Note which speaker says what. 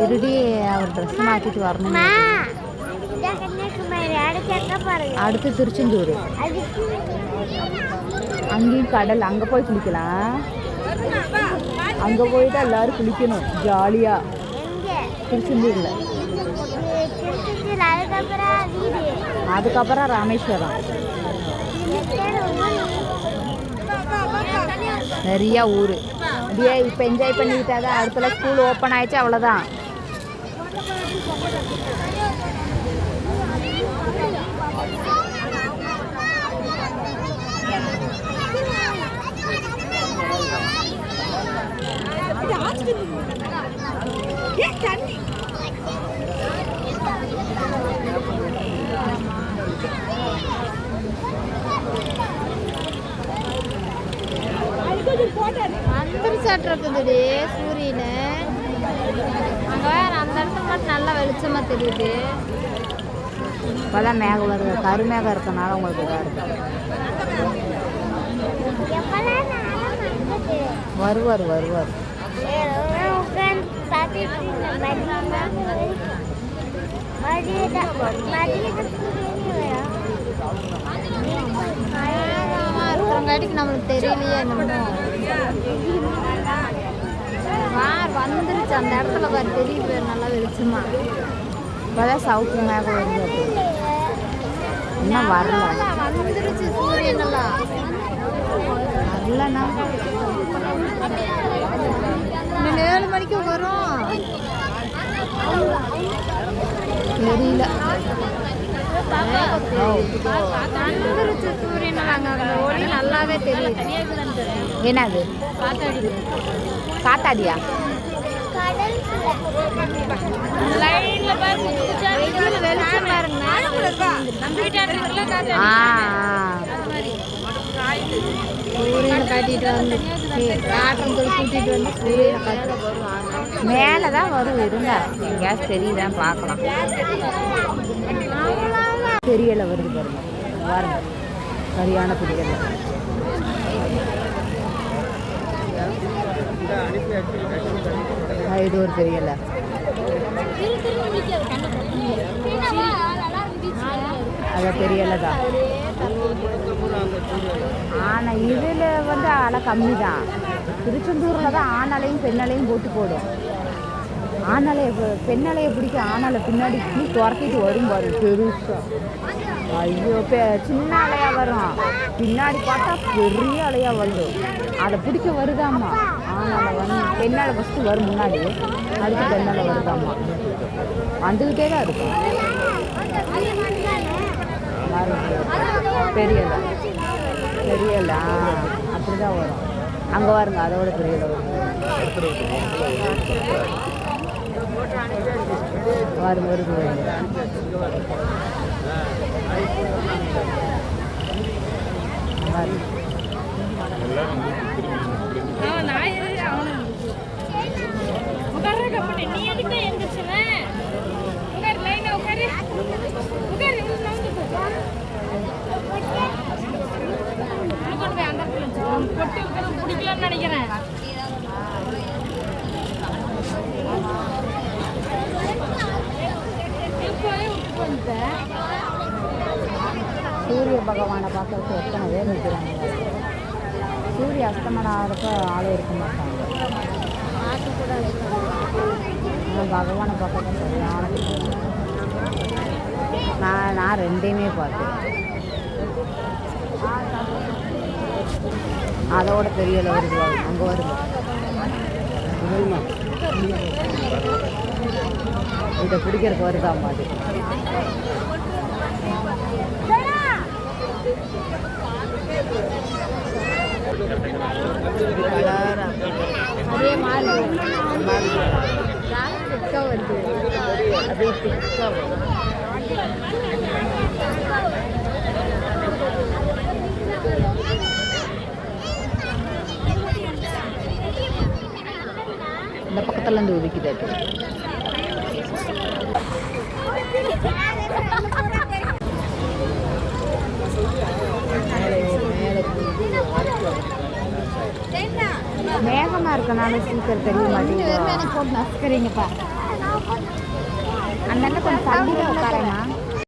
Speaker 1: இருடி அவர் ட்ரெஸ் மாற்றிட்டு வரணும்
Speaker 2: அடுத்த
Speaker 1: திருச்செந்தூர் அங்கேயும் கடல் அங்கே போய் குளிக்கலாம் அங்கே போயிட்டு எல்லாரும் குளிக்கணும் ஜாலியாக திருச்செந்தூரில்
Speaker 2: அதுக்கப்புறம்
Speaker 1: ராமேஸ்வரம் நிறையா ஊர். அப்படியே இப்போ என்ஜாய் பண்ணிக்கிட்டாதான் அடுத்தல ஸ்கூல் ஓப்பன் ஆயிடுச்சு அவ்வளோதான் வந்துருச்சாட்டிருக்குதுடி சூரியனு. அங்கே வேற அந்த இடத்துல மட்டும் நல்லா வெளிச்சமாக தெரியுது. இப்போதான் மேகம் வருது. கருமேகம் இருக்கனால உங்களுக்கு இதாக இருக்கு. வருவார் வருவார். இருக்கிறங்காட்டிக்கு நம்மளுக்கு தெரியலையே என்னமோ. வார் வந்துருச்சு. அந்த இடத்துல வேறு பெரிய பேர் நல்லா வெளிச்சமா. இப்போதான் சவுக்கு மேகம் வருது. அப்படி. இன்னும் வரல. வந்துருச்சு சூரியன் எல்லாம் வரலண்ணா. இன்னும் ஏழு மணிக்கு வரும். தெரியல வந்துருச்சு சூரியன் அங்கே அந்த ஒளி நல்லாவே தெரியுது என்னது? காத்தாடியா? வெளிச்சம் காட்டிட்டு வந்து காட்டம் சொல்லி கூட்டிட்டு வந்து சூரியனை காட்டி மேலே தான் வரும் இருங்க எங்கேயாவது தெரியுதான் பார்க்கலாம். பெரியலை வருது பாருங்க. பாருங்க. சரியான பெரியலை இது ஒரு தெரியல. பெரியலை தான். ஆனால் இதில் வந்து அலை கம்மி தான். திருச்செந்தூரில் தான் ஆணலையும் பெண்ணலையும் போட்டு போடும். ஆணலையை பெண்ணாலே பெண்ணலையை பிடிக்க ஆணலை பின்னாடி இப்படி துரத்திட்டு வரும் பாரு. பெருசா. ஐயோ பெ சின்ன அலையா வரும். பின்னாடி பார்த்தா பெரிய அலையா வரும் அதை பிடிக்க வருதாம்மா? ஆணலை வந்து பெண்ணால ஃபஸ்ட்டு வரும் முன்னாடி. அதுக்கு பெண்ணால வருதாம்மா? வந்துக்கிட்டே தான் இருக்கும். பெரியல பெரியலா அப்படிதான் வரும். அங்கே பாருங்க அதோட பெரியல வரும். வரும் வருது
Speaker 3: நீ எதுக்கு எந்திரிச்சுவேன் உட்காரு லைனா உட்காரு உட்காரு கொண்டு போய் அந்த பிடிக்கலன்னு நினைக்கிறேன்
Speaker 1: சூரிய பகவானை பார்க்கறதுக்கு எத்தனை பேர் நிற்கிறாங்க சூரிய அஸ்தமனம் ஆகிறப்ப ஆளே இருக்க மாட்டாங்க. பகவானை பார்க்கறது சரியான. நான் நான் ரெண்டையுமே பார்த்தேன் அதோட தெரியல வருது அங்கே வருது இதை பிடிக்கிறதுக்கு வருதா மாதிரி அதே அப்படியே திக்கா வரும் இந்த பக்கத்துல இருந்து ஒதுக்கிது அது மேகமாக இருக்கனால சீக்கிரம் தெரிய மாட்டேங்குது.
Speaker 4: எனக்கு போட்டு நசுக்கிறீங்கப்பா.
Speaker 1: அந்த கொஞ்சம் தள்ளியே உட்காரமா?